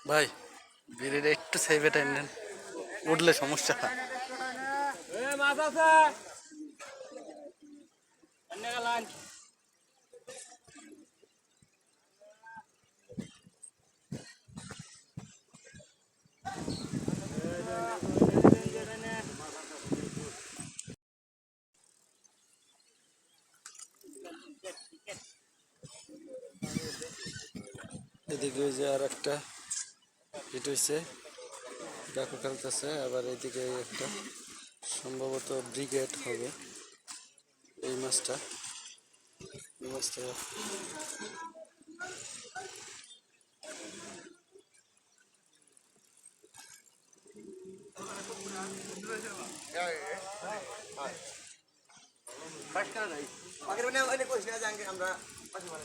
ভাই বিড়িটা একটু সেভে টাইম নেন। উঠলে সমস্যা মাছ আছে। এদিকে ওই যে আর একটা হিট হয়েছে ডাকু খেলতেছে আবার এদিকে একটা সম্ভবত ব্রিগেড হবে এই মাছটা। এই মাছটা আগের মানে ওই কইছ না যে আগে আমরা পাশে মারা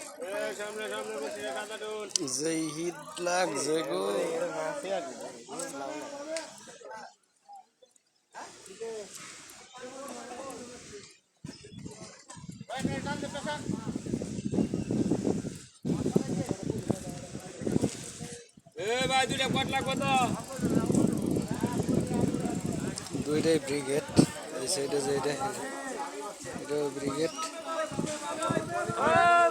এই সাইডে যে এটা এটাও ব্রিগেড দুইটা মাছ না এই মাছ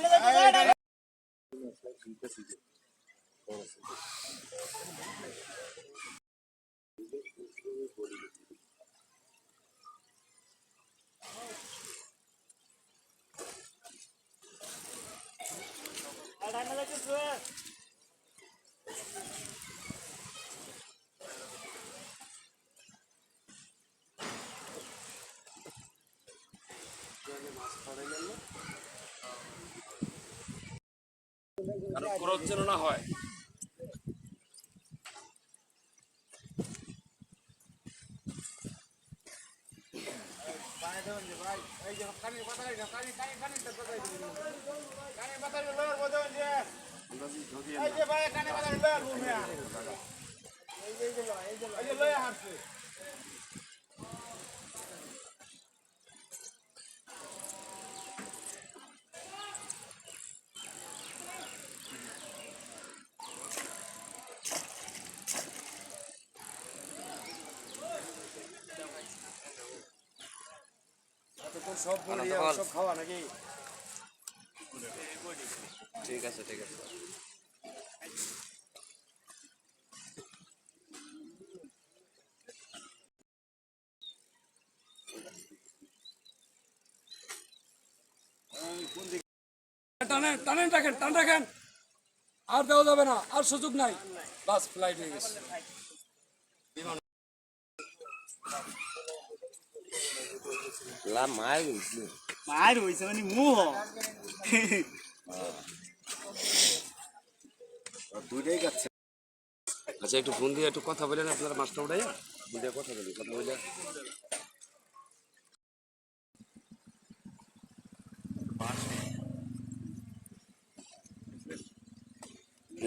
এই সেটা দুই মাস এটা বসি খালি আমি টানবে ব্রিগেডের শক্তি খালি বেশি না আর খরচ সব সব খাওয়া নাকি? ঠিক আছে ঠিক আছে। টানেন টানেন রাখেন টান রাখেন। আর দেওয়া যাবে না আর সুযোগ নাই। বাস ফ্লাইট হয়ে গেছে। মার হইছে মানে মুহ দুইটাই যাচ্ছে আচ্ছা একটু ফোন দিয়ে একটু কথা বলেন আপনারা মাস্টার উঠাইয়া। ফোন দিয়ে কথা বলি কথা বলে।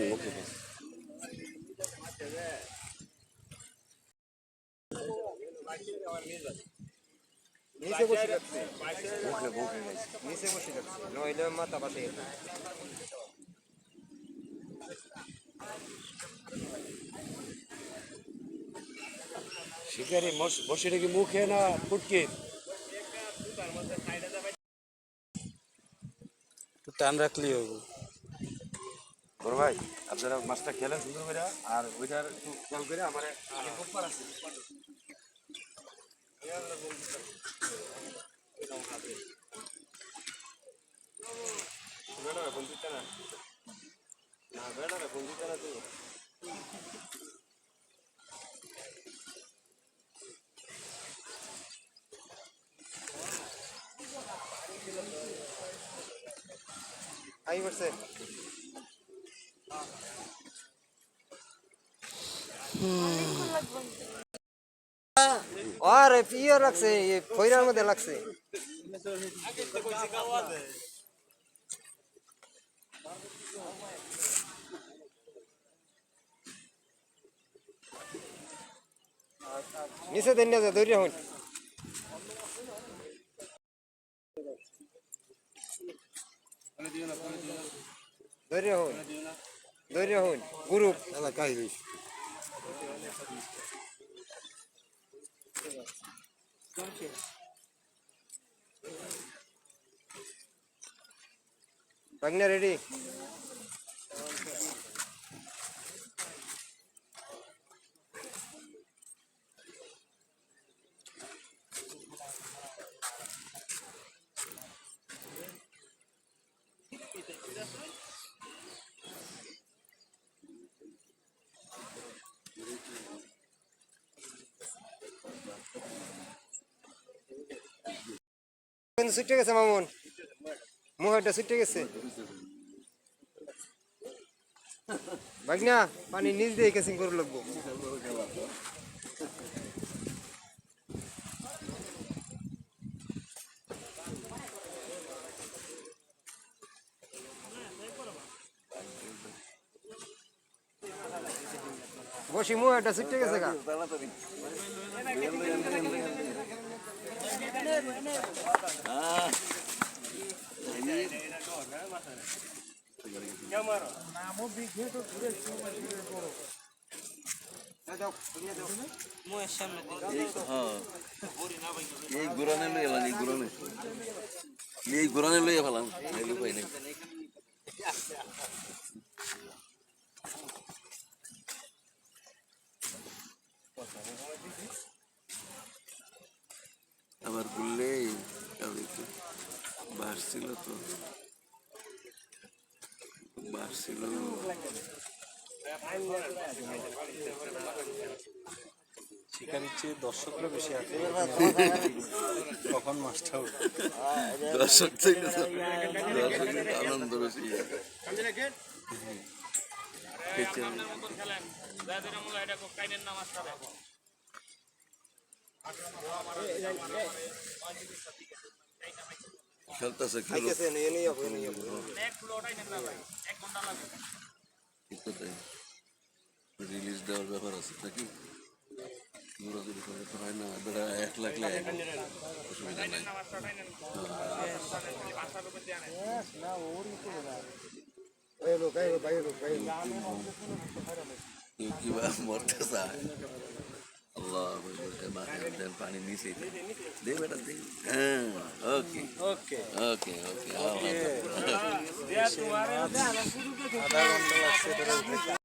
ওকে নিচে বসে যাচ্ছে। নিচে বসে যাচ্ছে। নইলে মাথা পাশে শিকারি বসিটা কি মুখে না ফুটকি? টান রাখলেই হবে বড় ভাই আপনারা মাছটা খেলেন সুন্দর করে আর ওইটার একটু খেয়াল করে আমার আছে। আই করছে আর ইয়ে লাগছে ফইরার মধ্যে লাগছে निसं धन्य दूर होऊन धैर्य होऊन धैर्य होऊन गुरु. त्याला काही नाही. प्रज्ञा रेडी কিন্তু ছুটে গেছে, মামুন। মুহরটা ছুটে গেছে। ভাগনা পানি নিচ দিয়ে কেসিং করে লাগবো। বসি মুহরটা ছুটে গেছে গা। এই গুরানে লই এলাম এই গুরানে আবার বললে একটু বাড়ছিল তো বাড়ছিল শিকারির চেয়ে দর্শকরা বেশি আছে কখন মাছটা উঠবে দর্শক থেকে দর্শকের আনন্দ বেশি খেয়েছেন খেলতেছে খেলো খাইতেছে নিয়ে নিয়ে যাব নিয়ে যাব এক ফুলো ওটাই নেন না ভাই এক ঘণ্টা লাগবে ঠিক কথাই রিলিজ দেওয়ার ব্যাপার আছে নাকি দৌড়াদৌড়ি তো হয় না বেড়া এক লাখ লাখ অসুবিধা নাই কেউ মরতে চায় আল্লাহ দেন পানি নিচে দে বেটা দে। হ্যাঁ ওকে। ওকে। ওকে ওকে আধা ঘণ্টা লাগছে।